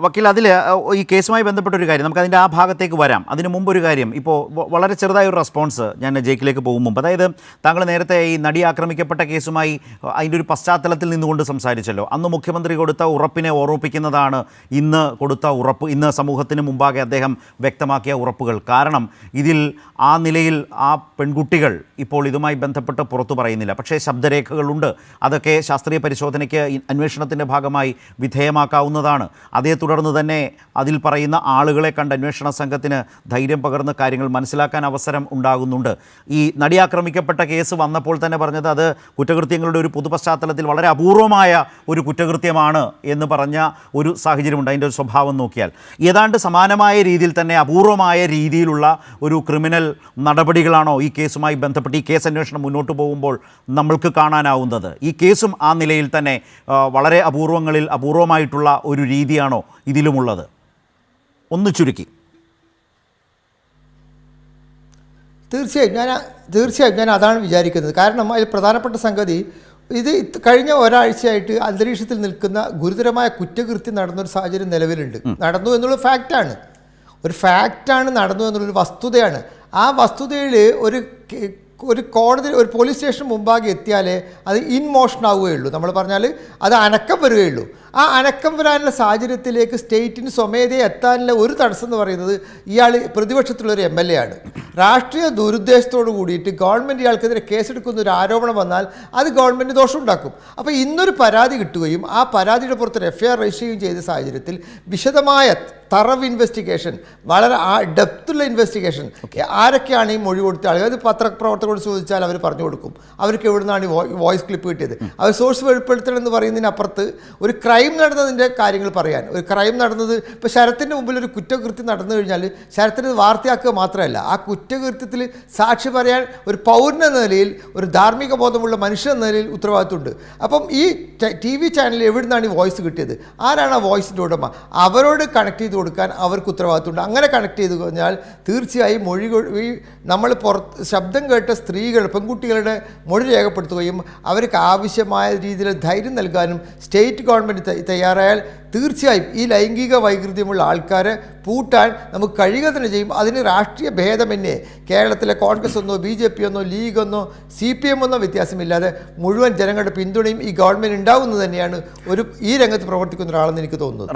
വക്കീൽ അതിൽ ഈ കേസുമായി ബന്ധപ്പെട്ട ഒരു കാര്യം നമുക്ക് അതിന്റെ ആ ഭാഗത്തേക്ക് വരാം. അതിന് മുമ്പ് ഒരു കാര്യം ഇപ്പോൾ വളരെ ചെറുതായ ഒരു റെസ്പോൺസ് ഞാൻ ജയിക്കിലേക്ക് പോകും മുമ്പ്. അതായത് താങ്കൾ നേരത്തെ ഈ നടി ആക്രമിക്കപ്പെട്ട കേസുമായി അതിന്റെ ഒരു പശ്ചാത്തലത്തിൽ നിന്നുകൊണ്ട് സംസാരിച്ചല്ലോ. അന്ന് മുഖ്യമന്ത്രി കൊടുത്ത ഉറപ്പിനെ ഓർമ്മിപ്പിക്കുന്നതാണ് ഇന്ന് കൊടുത്ത ഉറപ്പ്. ഇന്ന് സമൂഹത്തിന് മുമ്പാകെ അദ്ദേഹം വ്യക്തമാക്കിയ ഉറപ്പുകൾ. കാരണം ഇതിൽ ആ നിലയിൽ ആ പെൺകുട്ടികൾ ഇപ്പോൾ ഇതുമായി ബന്ധപ്പെട്ട് പുറത്തു പറയുന്നില്ല. പക്ഷേ ശബ്ദരേഖകളുണ്ട്. അതൊക്കെ ശാസ്ത്രീയ പരിശോധനയ്ക്ക് അന്വേഷണത്തിന്റെ ഭാഗമായി വിധേയമാക്കാവുന്നതാണ്. അതേ തുടർന്ന് തന്നെ അതിൽ പറയുന്ന ആളുകളെ കണ്ട് അന്വേഷണ സംഘത്തിന് ധൈര്യം പകർന്ന് കാര്യങ്ങൾ മനസ്സിലാക്കാൻ അവസരം ഉണ്ടാകുന്നുണ്ട്. ഈ നടി ആക്രമിക്കപ്പെട്ട കേസ് വന്നപ്പോൾ തന്നെ പറഞ്ഞത് അത് കുറ്റകൃത്യങ്ങളുടെ ഒരു പൊതു പശ്ചാത്തലത്തിൽ വളരെ അപൂർവമായ ഒരു കുറ്റകൃത്യമാണ് എന്ന് പറഞ്ഞ ഒരു സാഹചര്യമുണ്ട്. അതിന്റെ ഒരു സ്വഭാവം നോക്കിയാൽ ഏതാണ്ട് സമാനമായ രീതിയിൽ തന്നെ അപൂർവമായ രീതിയിലുള്ള ഒരു ക്രിമിനൽ നടപടികളാണോ ഈ കേസുമായി ബന്ധപ്പെട്ട് ഈ കേസ് അന്വേഷണം മുന്നോട്ട് പോകുമ്പോൾ നമ്മൾക്ക് കാണാനാവുന്നത്? ഈ കേസും ആ നിലയിൽ തന്നെ വളരെ അപൂർവങ്ങളിൽ അപൂർവമായിട്ടുള്ള ഒരു രീതിയാണോ ഇതിലുമുള്ളത്? ഒന്ന് ചുരുക്കി. തീർച്ചയായും ഞാൻ തീർച്ചയായും ഞാൻ അതാണ് വിചാരിക്കുന്നത്. കാരണം അതിൽ പ്രധാനപ്പെട്ട സംഗതി ഇത് ഇത് കഴിഞ്ഞ ഒരാഴ്ചയായിട്ട് അന്തരീക്ഷത്തിൽ നിൽക്കുന്ന ഗുരുതരമായ കുറ്റകൃത്യം നടന്നൊരു സാഹചര്യം നിലവിലുണ്ട്. നടന്നു എന്നുള്ള ഫാക്റ്റാണ്. ഒരു ഫാക്റ്റാണ് നടന്നു എന്നുള്ളൊരു വസ്തുതയാണ്. ആ വസ്തുതയിൽ ഒരു ഒരു കോടതി ഒരു പോലീസ് സ്റ്റേഷൻ മുമ്പാകെ എത്തിയാലേ അത് ഇൻ മോഷൻ ആവുകയുള്ളൂ നമ്മൾ പറഞ്ഞാൽ അത് അനക്കം വരികയുള്ളൂ. ആ അനക്കം വരാനുള്ള സാഹചര്യത്തിലേക്ക് സ്റ്റേറ്റിന് സ്വമേധയെ എത്താനുള്ള ഒരു തടസ്സം എന്ന് പറയുന്നത് ഇയാൾ പ്രതിപക്ഷത്തിലുള്ളൊരു എം എൽ എ ആണ്. രാഷ്ട്രീയ ദുരുദ്ദേശത്തോട് കൂടിയിട്ട് ഗവൺമെന്റ് ഇയാൾക്കെതിരെ കേസെടുക്കുന്ന ഒരു ആരോപണം വന്നാൽ അത് ഗവൺമെന്റ് ദോഷമുണ്ടാക്കും. അപ്പോൾ ഇന്നൊരു പരാതി കിട്ടുകയും ആ പരാതിയുടെ പുറത്ത് എഫ് ഐ ആർ രജിസ്റ്റർ ചെയ്യുകയും ചെയ്ത സാഹചര്യത്തിൽ വിശദമായ തറവ് ഇൻവെസ്റ്റിഗേഷൻ വളരെ ആ ഡെപ്തുള്ള ഇൻവെസ്റ്റിഗേഷൻ ആരൊക്കെയാണ് ഈ മൊഴി കൊടുത്ത ആളുകൾ? അത് പത്രപ്രവർത്തകരോട് ചോദിച്ചാൽ അവർ പറഞ്ഞു കൊടുക്കും. അവർക്ക് എവിടുന്നാണ് ഈ വോയിസ് ക്ലിപ്പ് കിട്ടിയത്? അവർ സോഴ്സ് വെളിപ്പെടുത്തണം എന്ന് പറയുന്നതിനപ്പുറത്ത് ഒരു ക്രൈം നടന്നതിന്റെ കാര്യങ്ങൾ പറയാൻ. ഒരു ക്രൈം നടന്നത് ഇപ്പോൾ ശരത്തിന്റെ മുമ്പിൽ ഒരു കുറ്റകൃത്യം നടന്നു കഴിഞ്ഞാൽ ശരത്തിന് വാർത്തയാക്കുക മാത്രമല്ല ആ കുറ്റകൃത്യത്തിൽ സാക്ഷി പറയാൻ ഒരു പൗരൻ എന്ന നിലയിൽ ഒരു ധാർമ്മിക ബോധമുള്ള മനുഷ്യൻ എന്ന നിലയിൽ ഉത്തരവാദിത്വമുണ്ട്. അപ്പം ഈ ടി വി ചാനലിൽ എവിടുന്നാണ് ഈ വോയിസ് കിട്ടിയത്? ആരാണ് ആ വോയിസിന്റെ ഉടമ? അവരോട് കണക്ട് ചെയ്ത് കൊടുക്കാൻ അവർക്ക് ഉത്തരവാദിത്വമുണ്ട്. അങ്ങനെ കണക്ട് ചെയ്ത് കഴിഞ്ഞാൽ തീർച്ചയായും മൊഴി ഈ നമ്മൾ പുറത്ത് ശബ്ദം കേട്ട സ്ത്രീകൾ പെൺകുട്ടികളുടെ മൊഴി രേഖപ്പെടുത്തുകയും അവർക്ക് ആവശ്യമായ രീതിയിൽ ധൈര്യം നൽകാനും സ്റ്റേറ്റ് ഗവൺമെന്റ് തയ്യാറായാൽ തീർച്ചയായും ഈ ലൈംഗിക വൈകൃത്യമുള്ള ആൾക്കാരെ പൂട്ടാൻ നമുക്ക് കഴിയുക തന്നെ ചെയ്യും. അതിന് രാഷ്ട്രീയ ഭേദമന്യേ കേരളത്തിലെ കോൺഗ്രസ് ഒന്നോ ബി ജെ പി ഒന്നോ ലീഗ് ഒന്നോ സി പി എം ഒന്നോ വ്യത്യാസമില്ലാതെ മുഴുവൻ ജനങ്ങളുടെ പിന്തുണയും ഈ ഗവൺമെന്റ് ഉണ്ടാവുന്നത് തന്നെയാണ് ഒരു ഈ രംഗത്ത് പ്രവർത്തിക്കുന്ന ഒരാളെന്ന് എനിക്ക് തോന്നുന്നത്.